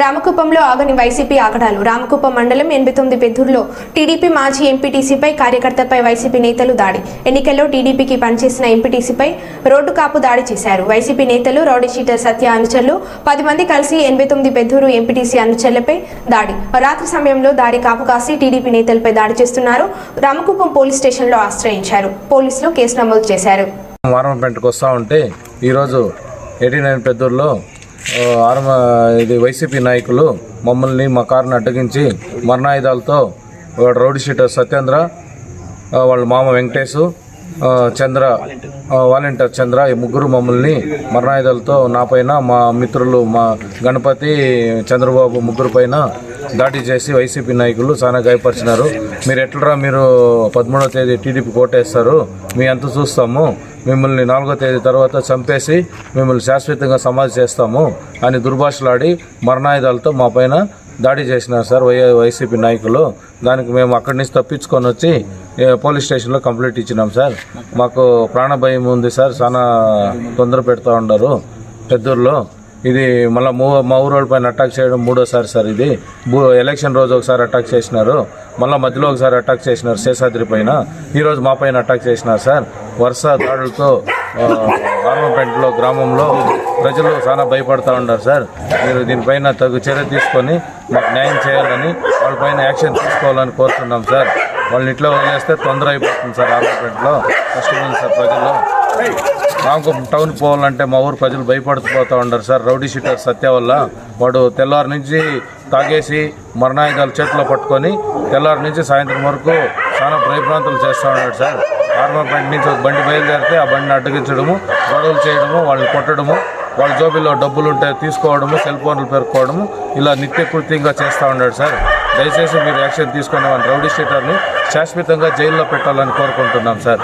రామకుప్పంలో ఆగని వైసీపీ ఆగడాలు. రామకుప్పం మండలం ఎనభై తొమ్మిది పెద్దూరులో టీడీపీ మాజీ ఎంపీటీసీపై కార్యకర్తపై వైసీపీ నేతలు దాడి. ఎన్నికల్లో టీడీపీకి పనిచేసిన ఎంపీటీసీపై రోడ్డు కాపు దాడి చేశారు. వైసీపీ నేతలు రౌడీ షీటర్ సత్య అనుచరులు పది మంది కలిసి ఎనభై తొమ్మిది పెద్దూరు ఎంపీటీసీ అనుచరులపై దాడి. రాత్రి సమయంలో దారి కాపు కాసి టీడీపీ నేతలపై దాడి చేస్తున్నారు. రామకుప్పం పోలీస్ స్టేషన్లో ఆశ్రయించారు. పోలీసులు కేసు నమోదు చేశారు. వారంపేటకు వస్తూ ఉంటే ఈరోజు ఎయిటీ నైన్ పెద్దూరులో ఆర్మ ఇది వైసీపీ నాయకులు మమ్మల్ని మా కారుని అడ్డగించి మరణాయుధాలతో వాడు రౌడీ షీటర్ సత్యేంద్ర వాళ్ళ మామ వెంకటేశు చంద్ర వాలంటీర్ చంద్ర ఈ ముగ్గురు మమ్మల్ని మరణాయుధాలతో నా పైన మా మిత్రులు మా గణపతి చంద్రబాబు ముగ్గురు పైన దాడి చేసి వైసీపీ నాయకులు చాలా గాయపరిచినారు. మీరు ఎట్లరా మీరు పదమూడవ తేదీ టీడీపీ కోటేస్తారు? మీ అంత చూస్తాము. మిమ్మల్ని నాలుగో తేదీ తర్వాత చంపేసి మిమ్మల్ని శాశ్వతంగా సమాధి చేస్తాము అని దుర్భాషలాడి మరణాయుధాలతో మా పైన దాడి చేసినారు సార్ వై వైసీపీ నాయకులు. దానికి మేము అక్కడి నుంచి తప్పించుకొని వచ్చి పోలీస్ స్టేషన్లో కంప్లైంట్ ఇచ్చినాం సార్. మాకు ప్రాణ భయం ఉంది సార్. చాలా తొందర పెడతా ఉన్నారు పెద్దూరులో ఇది మళ్ళీ మూ మా ఊరోళ్ళ పైన అటాక్ చేయడం మూడోసారి సార్ ఇది. బూ ఎలక్షన్ రోజు ఒకసారి అటాక్ చేసినారు. మళ్ళీ మధ్యలో ఒకసారి అటాక్ చేసినారు శేషాద్రి పైన. ఈరోజు మా పైన అటాక్ చేసినారు సార్. వరుస దాడులతో ఆర్మపెంట్లో గ్రామంలో ప్రజలు చాలా భయపడతా ఉన్నారు సార్. మీరు దీనిపైన తగు చర్య తీసుకొని మాకు న్యాయం చేయాలని వాళ్ళపైన యాక్షన్ తీసుకోవాలని కోరుతున్నాం సార్. వాళ్ళని ఇట్లా వదిలేస్తే తొందర అయిపోతుంది సార్ ఆర్మపెంట్లో కష్టమైంది సార్ ప్రజలు రామకుప్పం టౌన్ పోవాలంటే మా ఊరు ప్రజలు భయపడిపోతూ ఉండరు సార్. రౌడీ షీటర్ సత్య వల్ల వాడు తెల్లవారి నుంచి తాగేసి మరణాయుధాలు చేతిలో పట్టుకొని తెల్లవారి నుంచి సాయంత్రం వరకు చాలా భయభ్రాంతులు చేస్తూ ఉన్నాడు సార్. ఆర్మర్మెంట్ నుంచి ఒక బండి బయలుదేరితే ఆ బండిని అడ్డగించడము గొడవలు చేయడము వాళ్ళని కొట్టడము వాళ్ళ జోబీలో డబ్బులు ఉంటే తీసుకోవడము సెల్ ఫోన్లు పెరుక్కోవడము ఇలా నిత్యకృత్యంగా చేస్తూ ఉన్నాడు సార్. దయచేసి మీరు యాక్షన్ తీసుకునే రౌడీ షీటర్ను శాశ్వతంగా జైల్లో పెట్టాలని కోరుకుంటున్నాం సార్.